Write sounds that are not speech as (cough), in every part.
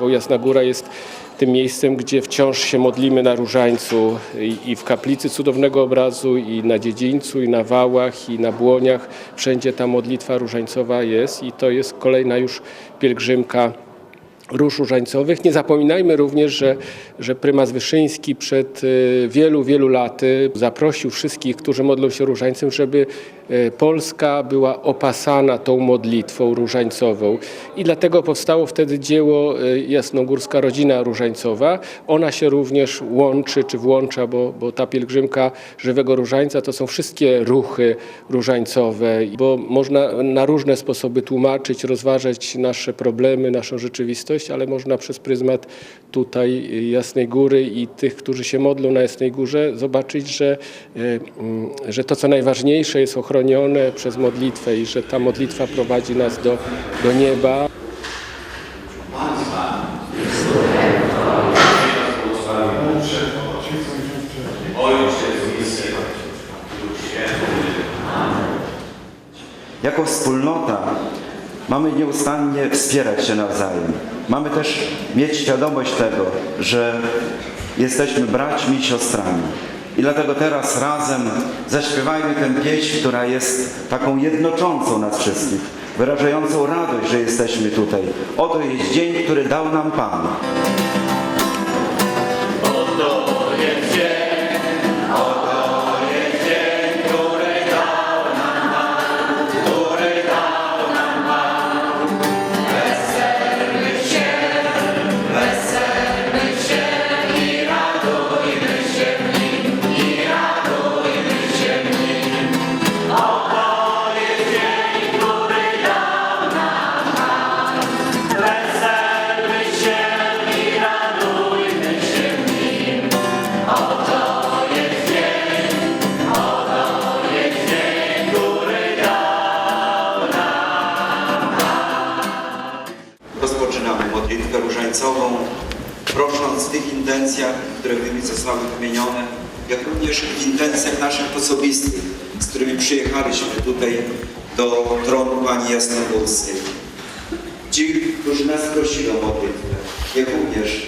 Bo Jasna Góra jest tym miejscem, gdzie wciąż się modlimy na Różańcu i, w kaplicy cudownego obrazu, i na dziedzińcu, i na wałach, i na błoniach. Wszędzie ta modlitwa różańcowa jest i to jest kolejna już pielgrzymka róż różańcowych. Nie zapominajmy również, że, że prymas Wyszyński przed y, wielu, wielu laty zaprosił wszystkich, którzy modlą się różańcem, żeby Polska była opasana tą modlitwą różańcową. I dlatego powstało wtedy dzieło y, Jasnogórska Rodzina Różańcowa. Ona się również łączy czy włącza, bo, bo ta pielgrzymka żywego różańca to są wszystkie ruchy różańcowe, bo można na różne sposoby tłumaczyć, rozważać nasze problemy, naszą rzeczywistość, ale można przez pryzmat tutaj Jasnej Góry i tych, którzy się modlą na Jasnej Górze, zobaczyć, że, mm, że to, co najważniejsze, jest ochronione przez modlitwę i że ta modlitwa prowadzi nas do, do nieba. Jako wspólnota mamy nieustannie wspierać się nawzajem. Mamy też mieć świadomość tego, że jesteśmy braćmi i siostrami. I dlatego teraz razem zaśpiewajmy tę pieśń, która jest taką jednoczącą nas wszystkich, wyrażającą radość, że jesteśmy tutaj. Oto jest dzień, który dał nam Pan. Różańcową, prosząc w tych intencjach, które zostały wymienione, jak również w intencjach naszych osobistych, z którymi przyjechaliśmy tutaj do tronu Pani Jasnogórskiej. Ci, którzy nas prosili o modlitwę, jak również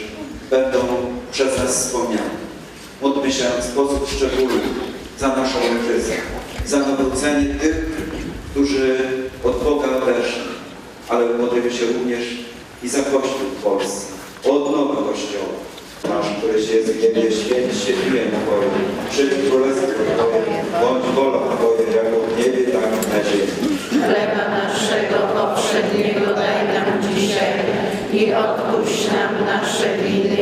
będą przez nas wspomniani. Módlmy się w sposób szczególny za naszą ojczyznę, za nawrócenie tych, którzy od Boga odeszli, ale modlimy się również i za Kościół w Polsce, o odnowę Kościoła. Nasz, któryś jest w niebie, święć się imię Twoje, przyjdź królestwo Twoje, bądź wola Twoja, jako w niebie, tak na ziemi. Chleba naszego poprzedniego daj nam dzisiaj i odpuść nam nasze winy,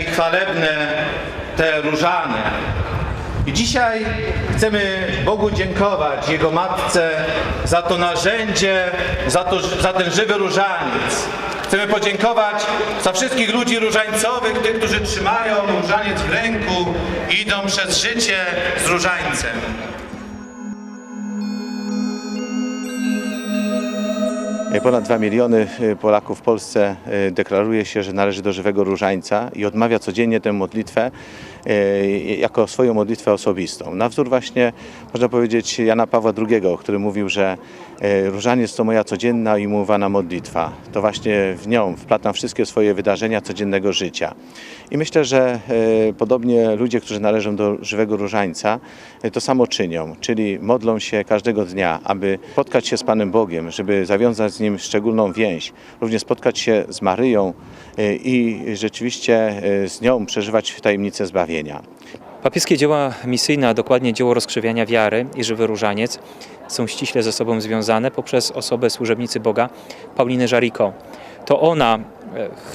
I chwalebne, te różane. I dzisiaj chcemy Bogu dziękować, Jego Matce, za to narzędzie, za, to, za ten żywy różaniec. Chcemy podziękować za wszystkich ludzi różańcowych, tych, którzy trzymają różaniec w ręku i idą przez życie z różańcem. Ponad 2 miliony y, Polaków w Polsce y, deklaruje się, że należy do żywego różańca i odmawia codziennie tę modlitwę jako swoją modlitwę osobistą. Na wzór właśnie, można powiedzieć, Jana Pawła II, który mówił, że y, różaniec to moja codzienna i umowana modlitwa. To właśnie w nią wplatam wszystkie swoje wydarzenia codziennego życia. I myślę, że y, podobnie ludzie, którzy należą do żywego różańca, to samo czynią, czyli modlą się każdego dnia, aby spotkać się z Panem Bogiem, żeby zawiązać z Nim szczególną więź, również spotkać się z Maryją i rzeczywiście z nią przeżywać tajemnicę zbawienia. Papieskie dzieła misyjne, a dokładnie dzieło rozkrzewiania wiary i żywy różaniec są ściśle ze sobą związane poprzez osobę służebnicy Boga Pauliny Żariko. To ona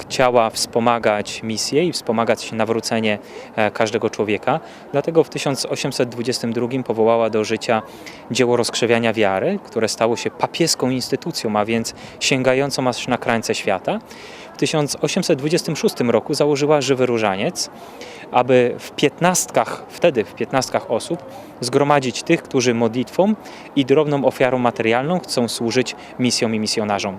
chciała wspomagać misję i wspomagać nawrócenie e, każdego człowieka. Dlatego w 1822 powołała do życia dzieło rozkrzewiania wiary, które stało się papieską instytucją, a więc sięgającą aż na krańce świata. W 1826 roku założyła Żywy Różaniec, aby w piętnastkach, wtedy w piętnastkach osób, zgromadzić tych, którzy modlitwą i drobną ofiarą materialną chcą służyć misjom i misjonarzom.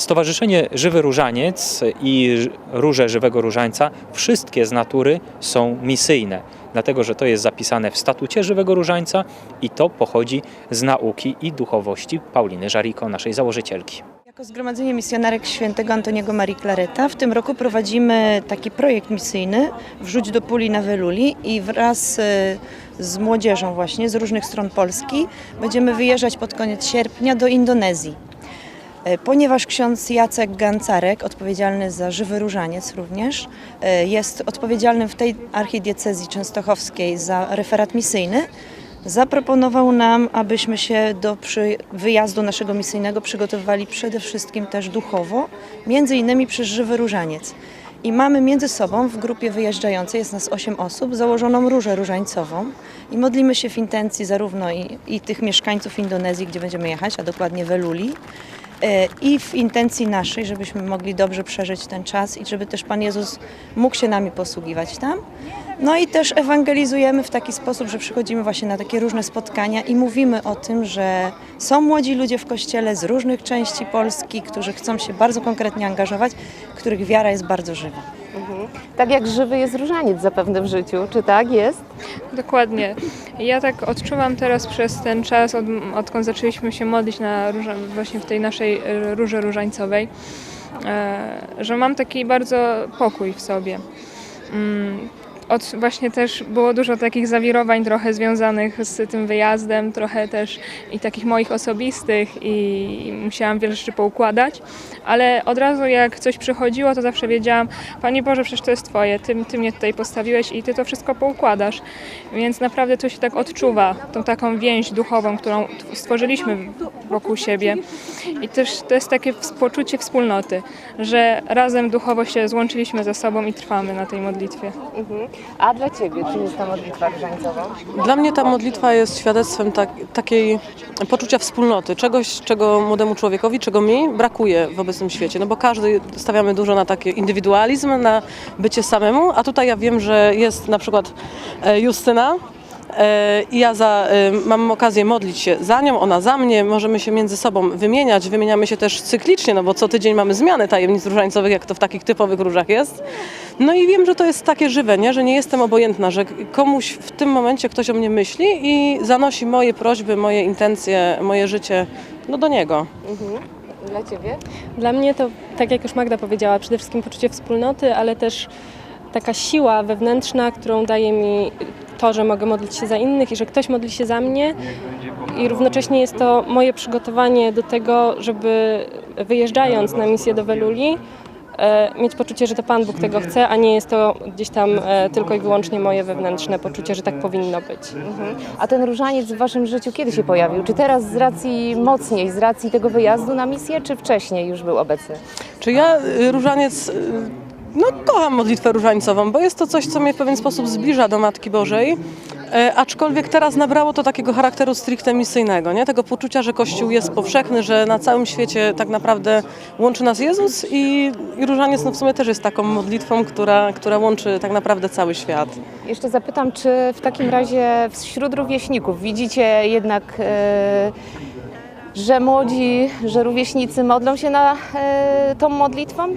Stowarzyszenie Żywy Różaniec i Róże Żywego Różańca, wszystkie z natury są misyjne, dlatego że to jest zapisane w statucie Żywego Różańca i to pochodzi z nauki i duchowości Pauliny Żariko, naszej założycielki. Jako Zgromadzenie Misjonarek Świętego Antoniego Marii Clareta w tym roku prowadzimy taki projekt misyjny Wrzuć do puli na Weluli i wraz e, z młodzieżą właśnie z różnych stron Polski będziemy wyjeżdżać pod koniec sierpnia do Indonezji. E, Ponieważ ksiądz Jacek Gancarek, odpowiedzialny za Żywy Różaniec również, e, jest odpowiedzialnym w tej archidiecezji częstochowskiej za referat misyjny, zaproponował nam, abyśmy się do wyjazdu naszego misyjnego przygotowywali przede wszystkim też duchowo, między innymi przez Żywy Różaniec. I mamy między sobą w grupie wyjeżdżającej, jest nas 8 osób, założoną różę różańcową i modlimy się w intencji zarówno i, i tych mieszkańców Indonezji, gdzie będziemy jechać, a dokładnie Weluli, i w intencji naszej, żebyśmy mogli dobrze przeżyć ten czas i żeby też Pan Jezus mógł się nami posługiwać tam. No i też ewangelizujemy w taki sposób, że przychodzimy właśnie na takie różne spotkania i mówimy o tym, że są młodzi ludzie w Kościele z różnych części Polski, którzy chcą się bardzo konkretnie angażować, których wiara jest bardzo żywa. Tak jak żywy jest różaniec zapewne w życiu, czy tak jest? Dokładnie. Ja tak odczuwam teraz przez ten czas, od, odkąd zaczęliśmy się modlić na róża, właśnie w tej naszej e, róży różańcowej, e, że mam taki bardzo pokój w sobie. Od, właśnie też było dużo takich zawirowań trochę związanych z tym wyjazdem, trochę też i takich moich osobistych i musiałam wiele rzeczy poukładać, ale od razu jak coś przychodziło, to zawsze wiedziałam, Panie Boże, przecież to jest Twoje, Ty, ty mnie tutaj postawiłeś i Ty to wszystko poukładasz. Więc naprawdę to się tak odczuwa, tą taką więź duchową, którą stworzyliśmy wokół siebie. I też to jest takie poczucie wspólnoty, że razem duchowo się złączyliśmy ze sobą i trwamy na tej modlitwie. A dla Ciebie, czym jest ta modlitwa różańcowa? Dla mnie ta modlitwa jest świadectwem tak, takiej poczucia wspólnoty, czegoś, czego młodemu człowiekowi, czego mi brakuje w obecnym świecie. No bo każdy stawiamy dużo na taki indywidualizm, na bycie samemu, a tutaj ja wiem, że jest na przykład e, Justyna. E, I ja za, e, mam okazję modlić się za nią, ona za mnie. Możemy się między sobą wymieniać. Wymieniamy się też cyklicznie, no bo co tydzień mamy zmiany tajemnic różańcowych, jak to w takich typowych różach jest. No i wiem, że to jest takie żywe, nie? że nie jestem obojętna, że komuś w tym momencie ktoś o mnie myśli i zanosi moje prośby, moje intencje, moje życie no, do niego. Dla Ciebie? Dla mnie to, tak jak już Magda powiedziała, przede wszystkim poczucie wspólnoty, ale też taka siła wewnętrzna, którą daje mi to, że mogę modlić się za innych i że ktoś modli się za mnie. I równocześnie jest to moje przygotowanie do tego, żeby wyjeżdżając na misję do Weluli, e, mieć poczucie, że to Pan Bóg tego chce, a nie jest to gdzieś tam e, tylko i wyłącznie moje wewnętrzne poczucie, że tak powinno być. A ten różaniec w Waszym życiu kiedy się pojawił? Czy teraz z racji mocniej, z racji tego wyjazdu na misję, czy wcześniej już był obecny? Czy ja y, różaniec, y, no kocham modlitwę różańcową, bo jest to coś, co mnie w pewien sposób zbliża do Matki Bożej. E, aczkolwiek teraz nabrało to takiego charakteru stricte misyjnego, nie? tego poczucia, że Kościół jest powszechny, że na całym świecie tak naprawdę łączy nas Jezus i, i różaniec no w sumie też jest taką modlitwą, która, która łączy tak naprawdę cały świat. Jeszcze zapytam, czy w takim razie wśród rówieśników widzicie jednak, e, że młodzi, że rówieśnicy modlą się na e, tą modlitwą?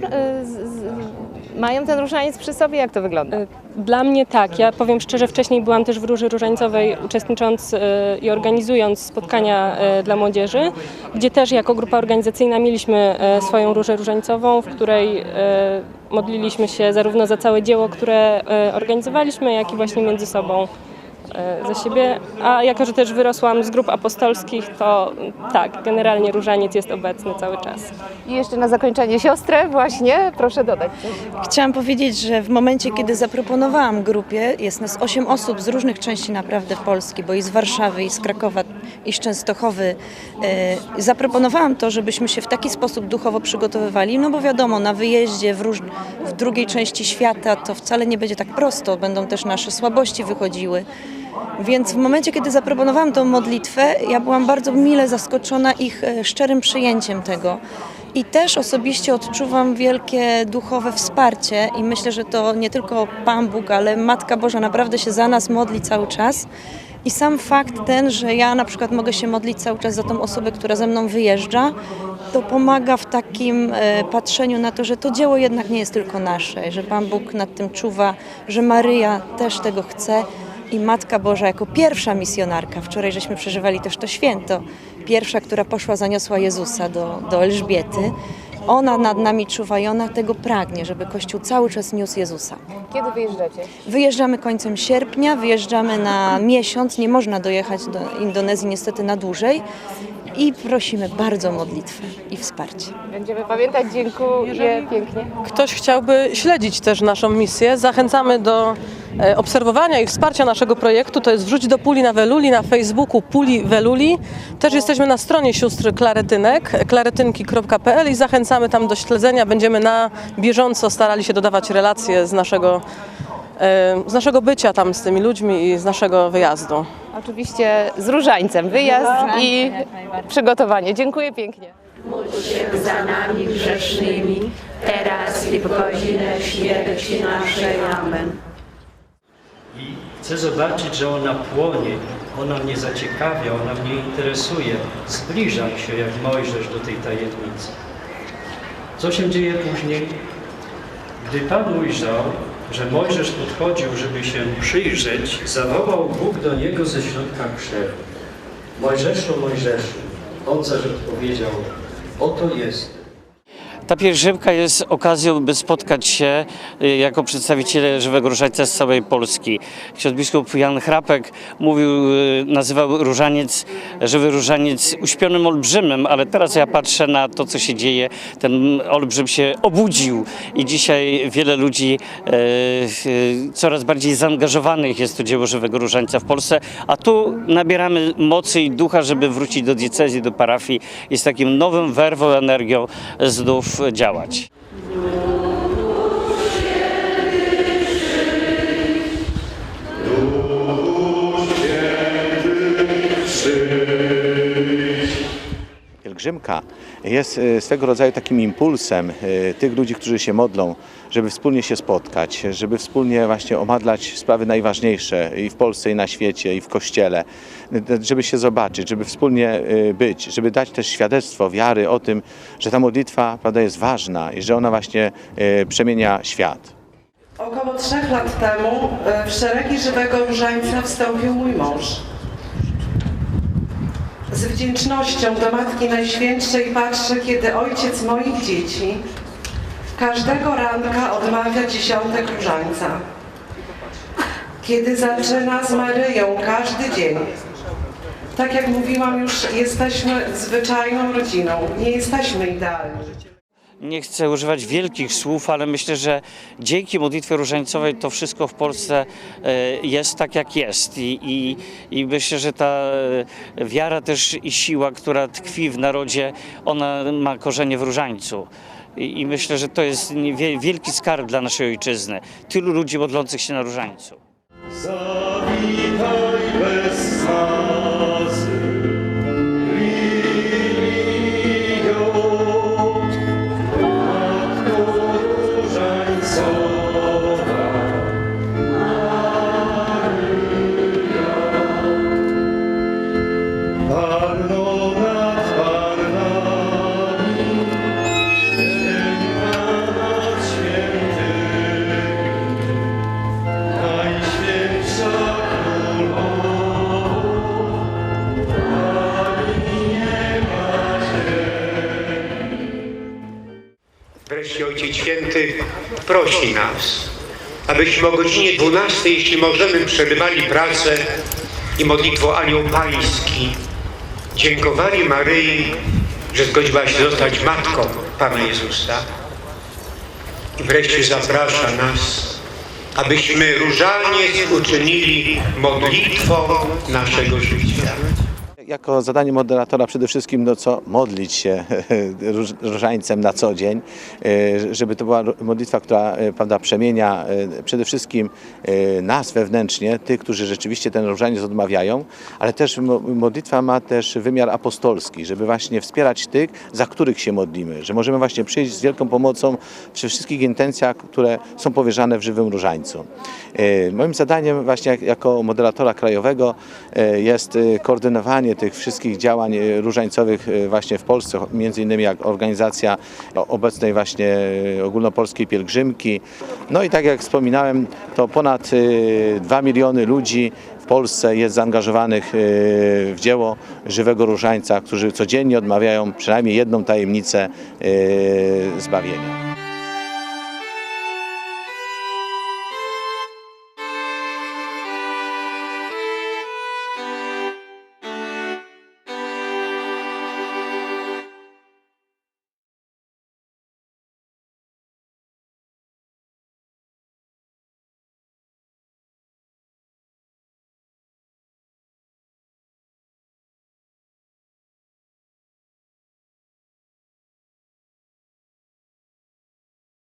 Z, mają ten różaniec przy sobie? Jak to wygląda? Dla mnie tak. Ja powiem szczerze, wcześniej byłam też w Róży Różańcowej, uczestnicząc e, i organizując spotkania e, dla młodzieży, gdzie też jako grupa organizacyjna mieliśmy e, swoją Różę Różańcową, w której modliliśmy się zarówno za całe dzieło, które organizowaliśmy, jak i właśnie między sobą za siebie. A jako, że też wyrosłam z grup apostolskich, to tak, generalnie różaniec jest obecny cały czas. I jeszcze na zakończenie siostrę właśnie, proszę dodać. Chciałam powiedzieć, że w momencie, kiedy zaproponowałam grupie, jest nas 8 osób z różnych części naprawdę Polski, bo i z Warszawy, i z Krakowa, i z Częstochowy. e, Zaproponowałam to, żebyśmy się w taki sposób duchowo przygotowywali, no bo wiadomo, na wyjeździe w, róż, w drugiej części świata to wcale nie będzie tak prosto, będą też nasze słabości wychodziły. Więc w momencie, kiedy zaproponowałam tą modlitwę, ja byłam bardzo mile zaskoczona ich e, szczerym przyjęciem tego. I też osobiście odczuwam wielkie duchowe wsparcie i myślę, że to nie tylko Pan Bóg, ale Matka Boża naprawdę się za nas modli cały czas. I sam fakt ten, że ja na przykład mogę się modlić cały czas za tą osobę, która ze mną wyjeżdża, to pomaga w takim e, patrzeniu na to, że to dzieło jednak nie jest tylko nasze, że Pan Bóg nad tym czuwa, że Maryja też tego chce i Matka Boża jako pierwsza misjonarka, wczoraj żeśmy przeżywali też to święto, pierwsza, która poszła, zaniosła Jezusa do, do Elżbiety, ona nad nami czuwa i ona tego pragnie, żeby Kościół cały czas niósł Jezusa. Kiedy wyjeżdżacie? Wyjeżdżamy końcem sierpnia, wyjeżdżamy na miesiąc, nie można dojechać do Indonezji niestety na dłużej i prosimy bardzo o modlitwę i wsparcie. Będziemy pamiętać, dziękuję pięknie. Ktoś chciałby śledzić też naszą misję, zachęcamy do e, obserwowania i wsparcia naszego projektu. To jest Wrzuć do Puli na Weluli na Facebooku Puli Weluli. Też jesteśmy na stronie sióstr Klaretynek, klaretynki.pl i zachęcamy tam do śledzenia. Będziemy na bieżąco starali się dodawać relacje z naszego, e, z naszego bycia tam z tymi ludźmi i z naszego wyjazdu. Oczywiście z różańcem, wyjazd i przygotowanie. Dziękuję pięknie. Módl się za nami grzesznymi, teraz i w godzinę śmierci naszej. Amen. I chcę zobaczyć, że ona płonie, ona mnie zaciekawia, ona mnie interesuje. Zbliżam się jak Mojżesz do tej tajemnicy. Co się dzieje później? Gdy Pan ujrzał, że Mojżesz podchodził, żeby się przyjrzeć, zawołał Bóg do niego ze środka krzewu. Mojżeszu, Mojżeszu, zaś odpowiedział, oto jest. Ta pielgrzymka jest okazją, by spotkać się y, jako przedstawiciele Żywego Różańca z całej Polski. Ksiądz biskup Jan Chrapek mówił, y, nazywał różaniec, Żywy Różaniec uśpionym olbrzymem, ale teraz ja patrzę na to, co się dzieje. Ten olbrzym się obudził i dzisiaj wiele ludzi e, coraz bardziej zaangażowanych jest to dzieło Żywego Różańca w Polsce, a tu nabieramy mocy i ducha, żeby wrócić do diecezji, do parafii i z takim nowym werwą, energią znów działać. Pielgrzymka jest e, swego rodzaju takim impulsem e, tych ludzi, którzy się modlą, żeby wspólnie się spotkać, żeby wspólnie właśnie omadlać sprawy najważniejsze i w Polsce, i na świecie, i w Kościele, e, żeby się zobaczyć, żeby wspólnie być, żeby dać też świadectwo wiary o tym, że ta modlitwa prawda, jest ważna i że ona właśnie przemienia świat. Około trzech lat temu w szeregi żywego różańca wstąpił mój mąż. Z wdzięcznością do Matki Najświętszej patrzę, kiedy ojciec moich dzieci każdego ranka odmawia dziesiątek różańca. Kiedy zaczyna z Maryją każdy dzień. Tak jak mówiłam już, jesteśmy zwyczajną rodziną, nie jesteśmy idealni. Nie chcę używać wielkich słów, ale myślę, że dzięki modlitwie różańcowej to wszystko w Polsce e, jest tak, jak jest. I, i, i myślę, że ta e, wiara też i siła, która tkwi w narodzie, ona ma korzenie w różańcu. I, i myślę, że to jest wielki skarb dla naszej ojczyzny. Tylu ludzi modlących się na różańcu. Prosi nas, abyśmy o godzinie 12, jeśli możemy, przerywali pracę i modlitwą Anioł Pański. Dziękowali Maryi, że zgodziła się zostać matką Pana Jezusa. I wreszcie zaprasza nas, abyśmy różaniec uczynili modlitwą naszego życia. Jako zadanie moderatora przede wszystkim no co modlić się (laughs) róż- różańcem na co dzień, e, żeby to była modlitwa, która e, prawda, przemienia e, przede wszystkim nas wewnętrznie, tych, którzy rzeczywiście ten różaniec odmawiają, ale też mo- modlitwa ma też wymiar apostolski, żeby właśnie wspierać tych, za których się modlimy, że możemy właśnie przyjść z wielką pomocą przy wszystkich intencjach, które są powierzane w żywym różańcu. Moim zadaniem właśnie jak- jako moderatora krajowego jest e, tych wszystkich działań e, różańcowych e, właśnie w Polsce, między innymi jak organizacja obecnej właśnie e, ogólnopolskiej pielgrzymki. No i tak jak wspominałem, to ponad e, 2 miliony ludzi w Polsce jest zaangażowanych w dzieło żywego różańca, którzy codziennie odmawiają przynajmniej jedną tajemnicę zbawienia.